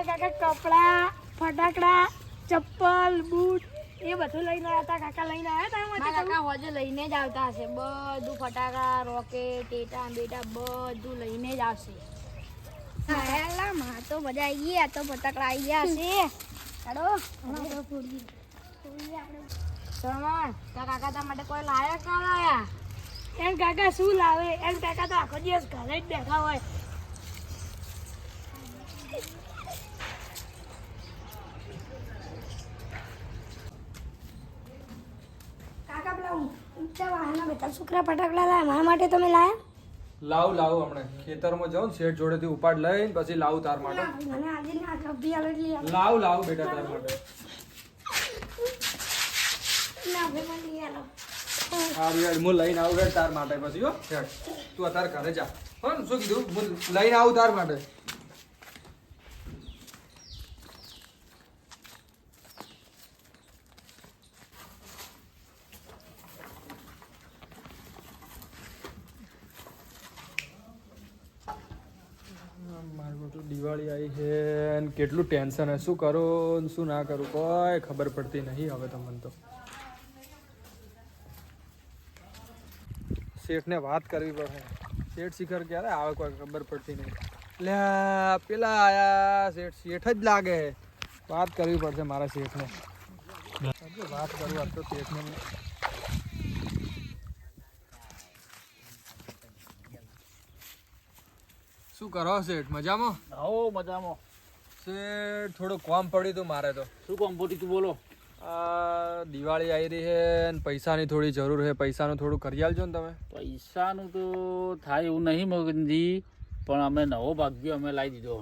તમારા કાકા કપડા ફટાકડા ચપ્પલ બૂટ એ બધું લઈને આવ્યા હતા. કાકા લઈને આવ્યા હતા કાકા હોજે લઈને જ આવતા હશે. બધું ફટાકા રોકેટ ટેટા બેટા બધું લઈને જ આવશે. હેલા માં તો મજા આવી ગયા તો ફટાકડા આવી ગયા શરમાન તારા કાકા તા માટે કોઈ લાયા કા લાયા? એમ કાકા શું લાવે? એમ કાકા તો આખો દિવસ ઘરે જ બેઠા હોય. ઊંચા વાહનના બેટા છોકરા ફટાકડા લાયા મારા માટે તમે લાયા? લાવ લાવ હમણાં. ખેતરમાં જાઉં શેઠ જોડેથી ઉપાડ લઈને પછી લાવ તાર માટે. મને આજે ના કભી આલો લાવ લાવ બેટા તાર માટે. ના ભાઈ મને લઈ આલો. સારું યાર હું લઈને આવું તાર માટે પછી હો તું અત્યારે ઘરે જા. હો શું કીધું? હું લઈને આવું તાર માટે મારું બધું દિવાળી આવી છે અને કેટલું ટેન્શન હે. શું કરું ને શું ના કરું? કોઈ ખબર પડતી નહીં હવે તમને તો. શેઠને વાત કરવી પડે. શેઠ શિખર ક્યારે આવે કોઈ ખબર પડતી નહીં. લે, પેલા આયા શેઠ. શેઠ જ લાગે. વાત કરવી પડશે મારા શેઠને. વાત કરું આજ તો શેઠને. શું કરો શેઠ? મજામાં? આવો મજામાં. શેઠ થોડું કામ પડ્યું હતું મારે તો. શું કામ પડ્યું તું બોલો. દિવાળી આવી રહી છે અને પૈસાની થોડી જરૂર છે. પૈસાનું થોડું કરી આલજો ને તમે. પૈસાનું તો થાય એવું નહીં મગનજી પણ અમે નવો ભાગ્ય અમે લાવી દીધો.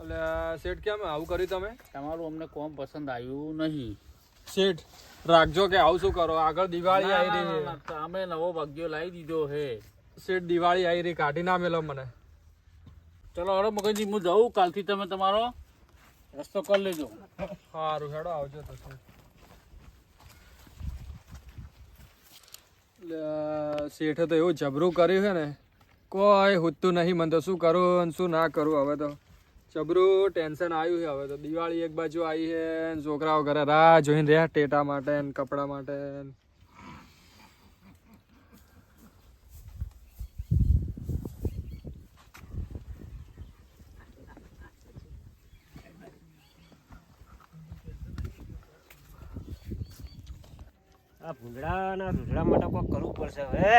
એટલે શેઠ કેમ આવું કર્યું તમે? તમારું અમને કોમ પસંદ આવ્યું નહીં. શેઠ રાખજો કે આવું શું કરો? આગળ દિવાળી આવી રહી ના, અમે નવો ભાગ્યો લાવી દીધો હે છે. શેઠ દિવાળી આવી રહી કાઢી ના મેલો મને. ચલો હવે મગનજી હું જાઉં કાલથી તમે તમારો રસ્તો કરી લેજો. સારું હેડો આવજો તો શેઠ. તો એવું જબરું કર્યું છે ને કોઈ હુતું નહીં મને તો શું કરું અને શું ના કરું હવે તો. જબરું ટેન્શન આવ્યું છે હવે તો. દિવાળી એક બાજુ આવી છે ને છોકરાઓ ઘરે રાહ જોઈને રહ્યા ટેટા માટે ને કપડા માટે આ ભૂંગળા રૂઢડા માટે કોઈ કરવું પડશે હવે.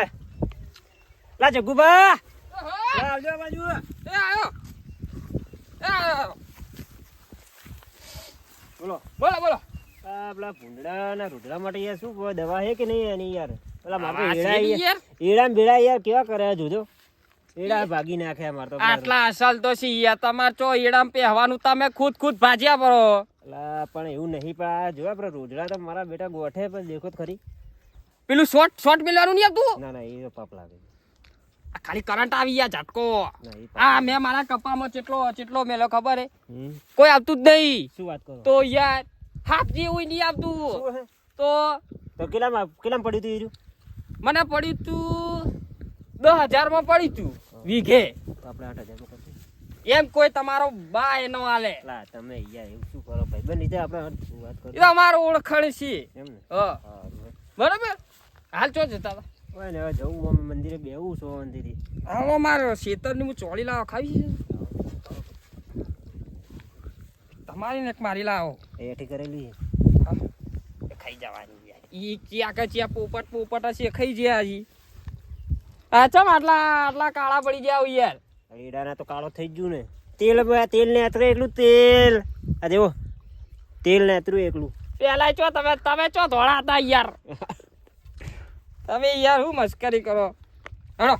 લા જગ્ગુબા આવજો આ બાજુ. બોલો. બોલો બોલો. આ પેલા ભૂંગળા ના રૂઢડા માટે યાર શું દવા છે કે નહીં એની યાર? પેલા મારે એડા યાર. એડા બેડા યાર કેવા કરે જોજો એડા ભાગી નાખ્યા માર તો. આટલા અસલ તો છીએ તમાર ચો ઈડામ પહેવાનું તમે ખુદ ખુદ ભાજ્યા પડો લા પણ એવું નહીં પણ જો આપણે રોજડા તો મારા બેટા ગોઠે પણ દેખો તો ખરી. પેલું શોર્ટ શોર્ટ મેલવાનું નહીં આવતું? ના ના એ પાપ લાગે. ખાલી કરંટ આવી ગયા ઝટકો. હા મેં મારા કપામાં ચેટલો ચેટલો મેલો ખબર હે? કોઈ આવતું જ નહીં. શું વાત કરો? તો યાર હાફ જેવું નહીં આવતું. તો તો કેટલામાં કેટલામાં પડ્યું તું મને પડ્યું તું દસ હજારમાં પડ્યું તું વીઘે. આપણે આઠ હજારમાં એમ કોઈ તમારો બા એનો આલે લા તમે યાર એવું શું કરો ભાઈ? બની જાય આપણે વાત એ કરી તો અમારો ઓળખણ છે. એમ ને? હ. બરાબર? હાલ ચો જતા ઓય ને જવું અમે મંદિરે બેવું છો મંદિરે આવો મારો શેતરની હું ચોળી લાવો ખાવી છે? તમારી ને મારી લાવો. એ એઠી કરેલી એ ખાઈ જવાની યાર ઈ ચિયા કે ચિયા પોપટ પોપટ હશે ખાઈ જ્યા હજી. આ ચમ આટલા આટલા કાળા પડી ગયા યાર. એડાના તો કાળો થઈ ગયું ને. તેલ તેલ ને અત્રે એકલું તેલ. આ દેવો તેલ ને અત્રું એકલું. પેલા ચો તમે તમે ચો ધોળા હતા યાર. તમે યાર શું મસ્કરી કરો? હેડો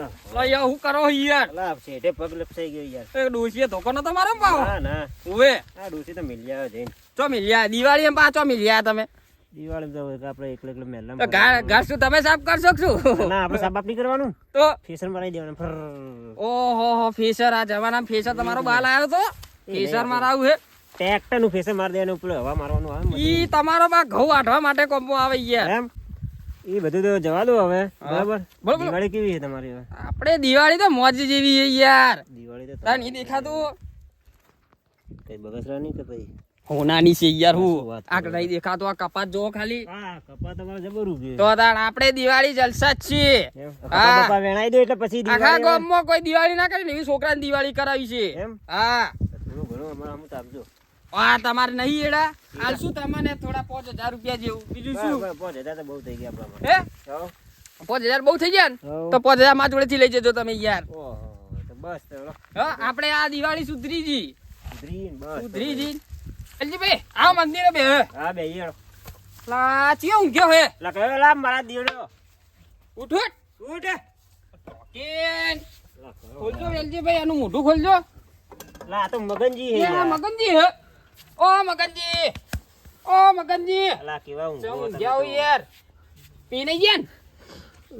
લા. યાર શું કરો યાર? લા શેઠે પગ લપસાઈ ગયો યાર. એ ડોસીએ ધોકો નતો મારો ને ના ના. ઉવે આ ડોસી તો મિલ જઈને. ચો મિલ્યા? દિવાળી એમ પાછો મિલ્યા તમે? દિવાળી તો આપણે એકલે એકલે મેલા ઘર ઘર શું તમે સાફ કરશો શું? ના આપણે સાફ નહીં કરવાનું. તો? ફેશન બનાવી દેવાનું. ફર ઓહો હો ફેસર આ જમાનામાં ફેસર તમારો બાલ આવ્યો તો? ફેસર મારા આવું હે? ટ્રેક્ટરનું ફેસર મારી દેવાનું હવા મારવાનું આવે ઈ તમારો બા ઘઉં વાઢવા માટે કોમ્બો આવે યાર. એમ? એ બધું તો જવા દો હવે બરાબર. દિવાળી કેવી છે તમારી હવે? આપણે દિવાળી તો મોજ જેવી છે યાર. દિવાળી તો તાર નહીં દેખાતું? કઈ બગસરા નહીં કે ભાઈ? હોનાની છે યાર હું. વાત આ કરો? દેખાતો આ કપાત જો ખાલી. હા કપાત તમારે જબરું છે તો તાણ આપણે દિવાળી જલસા જ છીએ. હા. કપા વેણાઈ દો એટલે પછી આખા. ગામમાં કોઈ દિવાળી ના કરી ને એવી છોકરાને દિવાળી કરાવી છે. એમ? હા. થોડું ઘણું અમારે આમ તો આપજો. આ તમારે નહીં એડા. હાલ શું તમને થોડા પાંચ હજાર રૂપિયા જેવું. બીજું શું? પાંચ હજાર તો બહુ થઈ ગયા આપણા હે? પાંચ હજાર બહુ થઈ ગયા ને? તો પાંચ હજારમાં જોડેથી લઈ જજો તમે યાર. બસ હા. આપણે આ દિવાળી સુધરી જી સુધરીને બસ. સુધરી જી ભાઈ આ મંદિરે બે હા. બે યાર લા ચિયો ઊંઘ્યો હે? લા કયો લા મારા દીવડો? ઉઠ ઉઠ. કેન ખોલજો કયો. ખોલજો વેલજીભાઈ આનું મોઢું ખોલજો. લા તો મગનજી હે. મગનજી હે. ઓ મગનજી! ઓ મગનજી! લા કેવા ઊંઘો. હો યાર. પી નહીં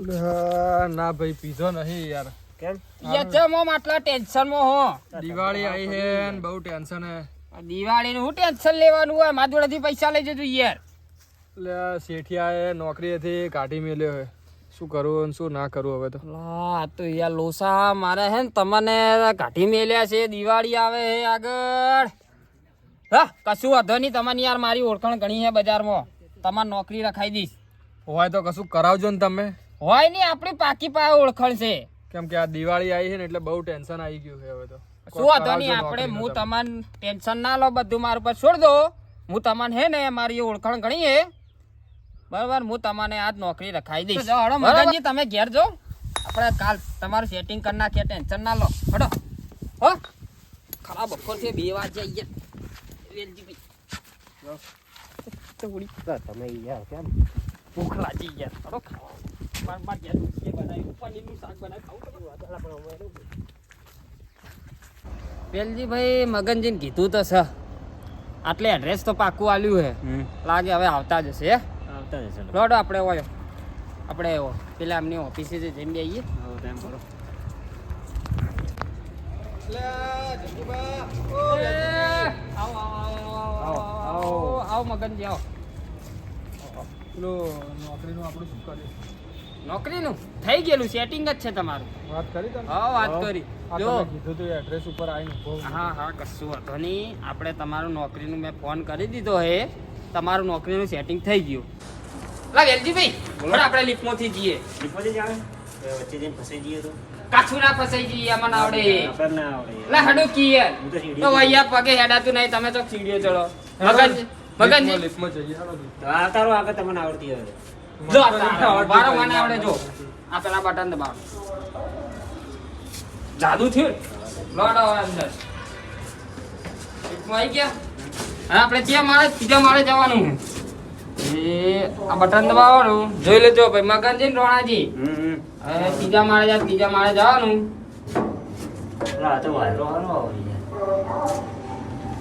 ગયા ને? ના ભાઈ પીધો નહીં યાર. કેમ? યાર ચમ આમ આટલા ટેન્શનમાં હો? દિવાળી આવી છે ને બહુ ટેન્શન હે. આ દિવાળીનું ટેન્શન લેવાનું હોય? મારા પૈસા લઈ જજો યાર. એટલે શેઠિયાએ નોકરીએથી કાઢી મેલ્યો હે. શું કરવું શું ના કરવું હવે તો? આ તો યાર લોસા મારે હે ને તમને કાઢી મેલ્યા છે દિવાળી આવે હે આગળ. હા કશું વાંધો નહીં તમને યાર મારી ઓળખાણ ઘણી છે બજારમાં. તમારે નોકરી રખાઈ દઈશ. હોય તો કશું કરાવજો ને તમે. હોય નહીં આપણી પાકી પાસે ઓળખાણ છે. કેમ કે આ દિવાળી આવી છે ને એટલે બહુ ટેન્શન આવી ગયું છે હવે તો. શું વાંધો નહીં આપણે હું તમને ટેન્શન ના લો બધું મારું પર છોડ દો. હું તમને હે ને મારી ઓળખાણ ઘણી હે બરાબર હું તમને આજ નોકરી રખાઈ દઈશ. મગનજી તમે ઘેર જો આપણે કાલ તમારું સેટિંગ કરી નાખીએ ટેન્શન ના લો. હડો હો. ખરાબ બપોર છે બે વાગે લા તમે યાર કેમ? ભૂખ લાગી ગયા હડો ખાવા માર માર ઘેર ઉઠીએ બનાવ્યું. પનીરનું શાક બનાવી ખાવું તો વેલજીભાઈ મગનજીને કીધું તો છે આટલે એડ્રેસ તો પાકું આલ્યું હે. લાગે હવે આવતા જશે હે? આવતા જશે હશે. રોડ આપણે હોય આપણે એવો. પેલા એમની ઓફિસે જે જઈને આવીએ હવે ટાઈમ કરો. આવો આવો આવો આવો મગનજી આવો. પેલું નોકરીનું આપણું શું કર્યું? નોકરીનું? થઈ ગયેલું સેટિંગ જ છે તમારું. વાત કરી તમે? હા વાત કરી. જો. કીધું તો એડ્રેસ ઉપર આવીને હા હા કશું વાંધો નહીં. આપણે તમારું નોકરીનું મેં ફોન કરી દીધો હે. તમારું નોકરીનું સેટિંગ થઈ ગયું. લા વેલજીભાઈ આપણે લિફ્ટમાંથી જઈએ. ડિપોઝિટ આવે? વચ્ચે જઈને ફસાઈ જઈએ તો? કાછું ના ફસાઈ જઈએ અમને આવડે આપણને ના આવડે. યાર. લા હડો કીએ તો સીડી પગે હેડાતું નહીં તમે તો સીડીઓ ચડો મગન લિફ્ટમાં- મગનજી લિફ્ટમાં જઈએ. હાલો. તો. આવતા રહો આગળ તમને આવડતી હવે જો આ મને આવડે જો. આ પેલા બટન દબાવો. જાદુ થયું? લોડો અંદર. આવી ગયા? આપણે ત્યાં મારે ત્રીજા માળે જવાનું એ આ બટન દબાવવાનું. જોઈ લેજો ભાઈ મગનજી ને રોણાજી? હમ હવે ત્રીજા માળે જાય ત્રીજા માળે જવાનું.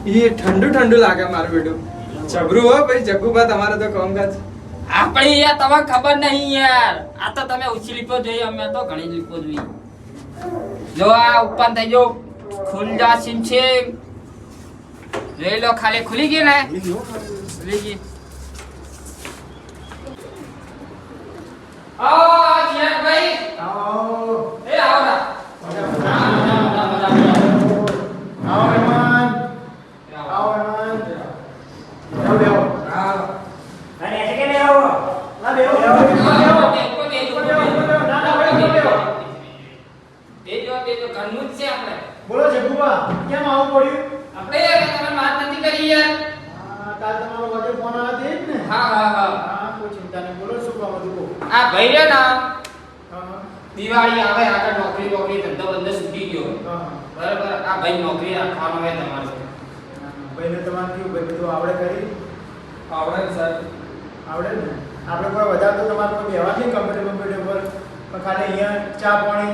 એ ઠંડુ ઠંડુ લાગે મારું બેટું. જબરું હો ભાઈ જગ્ગુબા તમારે તો કામકાજ. આપણે યાર તમને ખબર નહીં યાર. આ તો તમે ઓછી લીપો જોઈએ અમે તો ઘણી લીપો જોઈએ જો આ ઉપર થઈ જો ખુલ જા સીમ છે. જોઈ લો ખાલી ખુલી ગઈ ને? ખુલી ગઈ. આવો એ આવો ના. અરે એસે કે નહીં આવો બેસો, બેસો, બેસો. બેસો, બેસો. ઘરનું જ છે આપણે બોલો જગુબા કેમ આવું પડ્યું આપણે તમે વાત નથી કરી યાર આ, કાલ તમારો વગર ફોન આવ્યો તે જ ને હા હા હા હા કોઈ ચિંતા નહીં બોલો શું કામ હતું કહો. આ ભાઈ રે ના હા હા, દિવાળી આવે આગળ નોકરી નોકરી ધંધો બંધો છૂટી ગયો હા હા. બરાબર આ ભાઈ નોકરી રાખવાનો હોય તમારે ભાઈને તમારે કેવું ભાઈ બધું આવડે કરી આવડે ને સાહેબ. આવડે ને? આપણે કોઈ વધારે તો તમારે કોઈ વ્યવહાર નહીં કમ્પ્યુટર કમ્પ્યુટર પર? પણ ખાલી અહીંયા ચા પાણી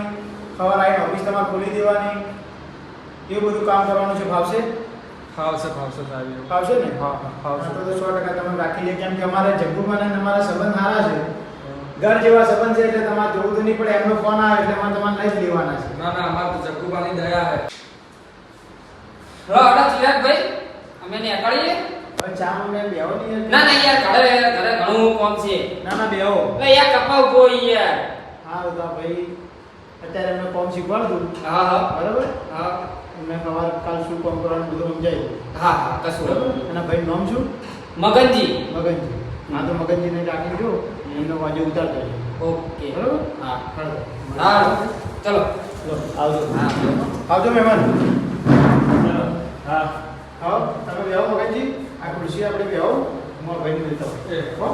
ખબર આવીને ઓફિસ તમારે ખોલી દેવાની. એવું બધું કામ કરવાનું છે ભાવશે? ફાવશે ફાવશે સાહેબ. ફાવશે ને? હા ફાવશે તો સો ટકા તમે રાખી લે કેમ કે અમારે જગ્ગુભાઈ અને અમારા સંબંધ સારા છે. ઘર જેવા સંબંધ છે એટલે તમારે જોવું તો નહીં પડે એમનો ફોન આવે એટલે અમારે તમારે લઈ જ લેવાના છે. ના ના અમારે તો જગ્ગુબાની દયા હે. રો હડો અમે નીકળીએ હવે ચા મને બેહો નહીં ના ના યાર ઘરે ઘરે ઘણું કામ છે. ના ના બેહો. યાર કપાવ કોઈ યાર. હા તો ભાઈ અત્યારે એમને કોમ શીખવાડતું હા હા. બરાબર? હા. મેં સવાર કાલ શું કામ કરવાનું બધું સમજાય. હા હા કશું બરાબર નહીં. ભાઈ નામ શું? મગનજી. મગનજી. હા તો મગનજીને રાખી દો. એનો વાજે ઉતારતા. ઓકે. બરાબર? હા હા ચલો. લો, આવજો. હા આવજો મહેમાન. ચાલો. હા. હા તમે બેહો મગનજી. આ ખુરશી આપણે બેહો મળતા એ. હો?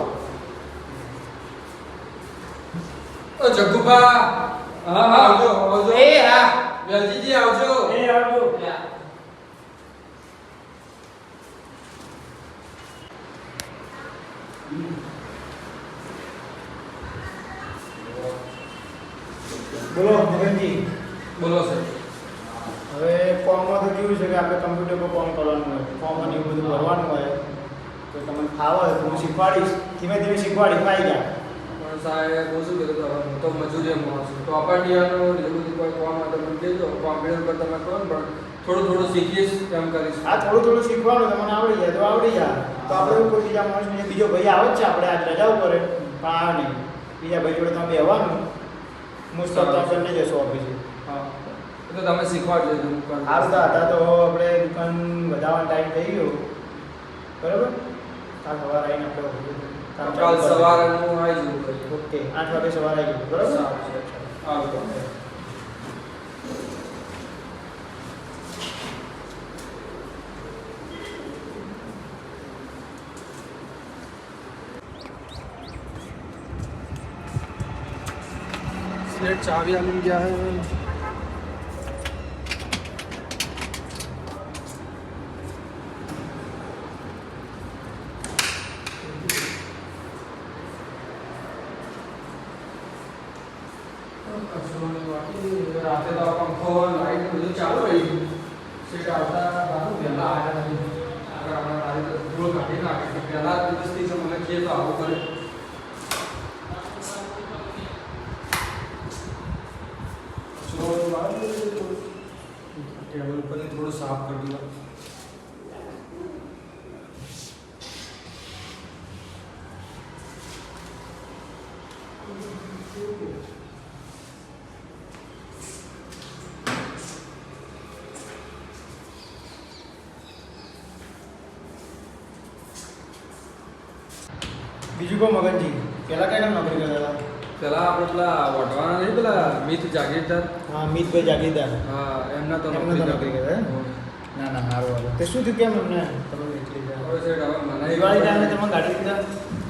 ઓ જગ્ગુભા હા હા. આવજો આવજો. એ હા. વ્યાજીજી આવજો. એ આવજો. બોલો મગનજી. બોલો સર હવે ફોર્મમાં તો કેવું છે કે આપણે કમ્પ્યુટર પર ફોર્મ કરવાનું હોય ફોર્મ અને એવું બધું ભરવાનું હોય તો તમને ફાવે તો હું શીખવાડીશ. ધીમે ધીમે શીખવાડીશ આવી ગયા. પણ સાહેબ હું શું કીધું હું તો મજૂરી માણસ છું. તો એવું બધું કોઈ ફોર્મ હોય તો મને કહેજો. કોમ્પ્યુટર પર તમે કરો ને પણ થોડું થોડું શીખીશ એમ કરીશ. આ થોડું થોડું શીખવાનું તમને આવડી જાય તો આવડી જાય. તો આપણે કોઈ બીજા માણસને બીજો ભાઈ આવે છે આપણે આજ રજા ઉપર. પણ આવે નહીં. બીજા ભાઈ જોડે તમે બેવાનું મોસ્ટ ઓફ તમે બંને જશો ઓફિસે હા. તો તમે શીખવાડજો દુકાન. હાલ તો હતા તો આપણે દુકાન વધારવાનો ટાઈમ થઈ ગયો. બરાબર? કાલ સવાર આવીને આપણે કાલ સવારે હું આવી જઉં ઓકે આઠ વાગે સવારે આવી જઉં બરાબર? આવતો ચાવી આલી ગયા હે. તો ધૂળ કાઢી નાખી પહેલા દિવસથી જો મને કહે તો આવું કરે ટેબલ ઉપર બીજું કહો મગનજી પહેલાં કઈ કામ નોકરી કરતા હતા? પેલા આપણે પેલા વઢવાના નહીં પેલા મિત જાગીરદાર. હા મિતભાઈ જાગીરદાર. હા એમના તો નોકરી તો નોકરી કરે, ના ના સારું હાલો. તે શું થયું કેમ એમને દિવાળી ટાઈમે તમે ગાડી દીધા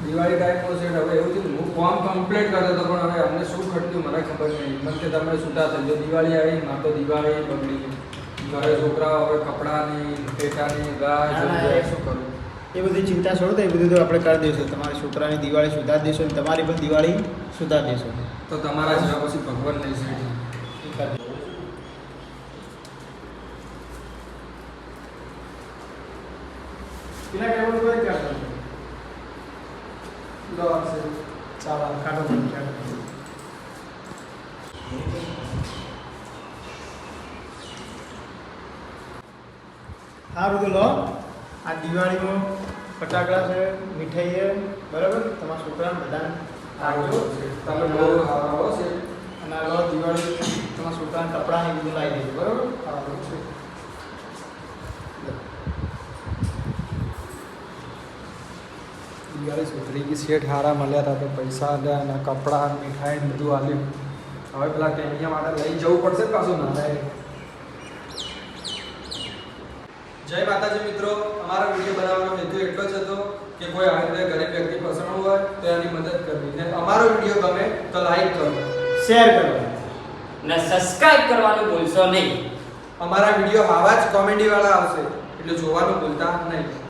દિવાળી ટાઈમનો સેટ હવે એવું થયું હું ફોર્મ કમ્પ્લીટ કરતો હતો પણ હવે અમને શું ખર્ચ્યું મને ખબર નહીં. મને કે તમે છૂટા થઈ જાઓ. દિવાળી આવી મારે તો દિવાળી બગડી ઘરે છોકરાઓ હવે કપડાની પેટાની ગાય શું કરું? એ બધી ચિંતા છોડો તો એ બધું તો આપણે કરી દઈશું. તમારા છોકરાની દિવાળી સુધારી દઈશું અને તમારી પણ દિવાળી સુધારી દઈશું. તો તમારા જેવા પછી ભગવાન નહીં પેલા ટેબલ પર જ કાઢો. ચાલો કાઢો કાઢો. સારું તો લો. આ દિવાળીમાં ફટાકડા છે મીઠાઈ છે બરાબર? તમારા છોકરાને બધાને આપજો. તમે બહુ સારા છે. અને આગળ દિવાળી તમારા છોકરાને કપડાં ને એ બધું લાવી દેજો બરાબર? સારું છે. દિવાળી સુધરી ગઈ શેઠ હારા મળ્યા હતા તો પૈસા આલ્યા અને કપડાં મીઠાઈ બધું આલ્યું હવે પેલા ટેનિયા માટે લઈ જવું પડશે ને? પાછું મારે જય માતાજી મિત્રો. અમારો વીડિયો બનાવવાનો હેતુ એટલો જ હતો કે કોઈ આવી રીતે ગરીબ વ્યક્તિ પસંદ હોય તો એની મદદ કરવી. ને અમારો વીડિયો ગમે તો લાઈક કરો શેર કરો. ને સબસ્ક્રાઇબ કરવાનું ભૂલશો નહીં. અમારા વીડિયો આવા જ કોમેડી વાળા આવશે એટલે જોવાનું ભૂલતા નહીં.